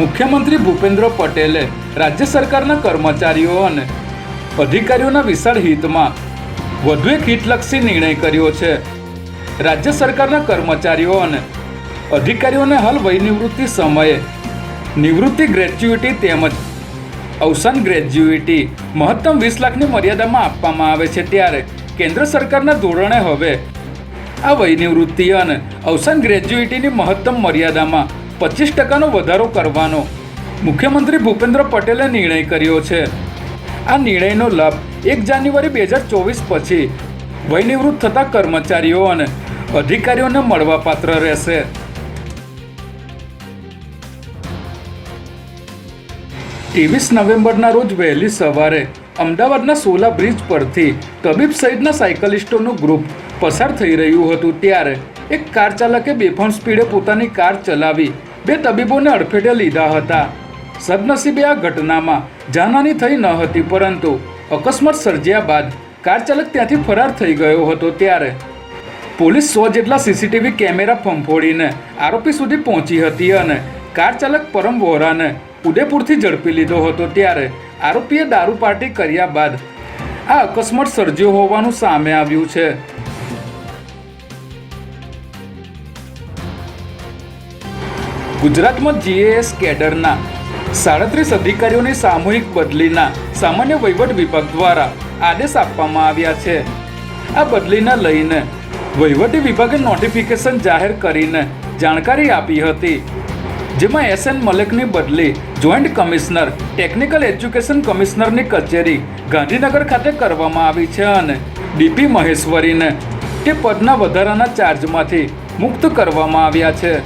મુખ્યમંત્રી ભૂપેન્દ્ર પટેલે રાજ્ય સરકારના કર્મચારીઓ અને અધિકારીઓના વિશાળ હિતમાં વધુ એક હિતલક્ષી નિર્ણય કર્યો છે. રાજ્ય સરકારના કર્મચારીઓ અને અધિકારીઓને હાલ વયનિવૃત્તિ સમયે નિવૃત્તિ ગ્રેચ્યુઇટી તેમજ અવસાન ગ્રેચ્યુઇટી મહત્તમ વીસ લાખની મર્યાદામાં આપવામાં આવે છે. ત્યારે કેન્દ્ર સરકારના ધોરણે હવે આ વયનિવૃત્તિ અને અવસાન ગ્રેચ્યુઇટીની મહત્તમ મર્યાદામાં પચીસ ટકાનો વધારો કરવાનો. મુખ્યમંત્રી ભૂપેન્દ્ર પટેલે નિર્ણય કર્યો છે. આ નિર્ણયનો લાભ એક જાન્યુઆરી બે હજાર ચોવીસ પછી વયનિવૃત્ત થતા કર્મચારીઓ અને અધિકારીઓને મળવાપાત્ર રહેશે. ત્રેવીસ નવેમ્બરના રોજ વહેલી સવારે અમદાવાદના સોલા બ્રિજ પરથી તબીબ સહિતના સાયકલિસ્ટોનું ગ્રુપ પસાર થઈ રહ્યું હતું ત્યારે એક કાર ચાલકે બેફામ સ્પીડે પોતાની કાર ચલાવી બે તબીબોને અડફેટે લીધા હતા. સદનસીબે આ ઘટનામાં જાનહાની થઈ ન હતી, પરંતુ અકસ્માત સર્જ્યા બાદ કાર ચાલક ત્યાંથી ફરાર થઈ ગયો હતો ત્યારે. પોલીસ સો જેટલા સીસીટીવી કેમેરા ફંફોડીને આરોપી સુધી પહોંચી હતી અને કાર ચાલક પરમ વોરાને ઉદયપુરથી ઝડપી લીધો હતો ત્યારે આરોપીએ દારૂ પાર્ટી કર્યા બાદ આ અકસ્માત સર્જ્યો હોવાનું સામે આવ્યું છે. ગુજરાતમાં જીએએસ કેડરના સાડત્રીસ અધિકારીઓની સામૂહિક બદલીના સામાન્ય વહીવટ વિભાગ દ્વારા આદેશ આપવામાં આવ્યા છે. આ બદલીને લઈને વહીવટી વિભાગે નોટિફિકેશન જાહેર કરીને જાણકારી આપી હતી. જેમાં એસ એન મલેકની બદલી જોઈન્ટ કમિશનર ટેકનિકલ એજ્યુકેશન કમિશનરની કચેરી ગાંધીનગર ખાતે કરવામાં આવી છે અને ડીપી મહેશ્વરીને તે પદના વધારાના ચાર્જમાંથી મુક્ત કરવામાં આવ્યા છે.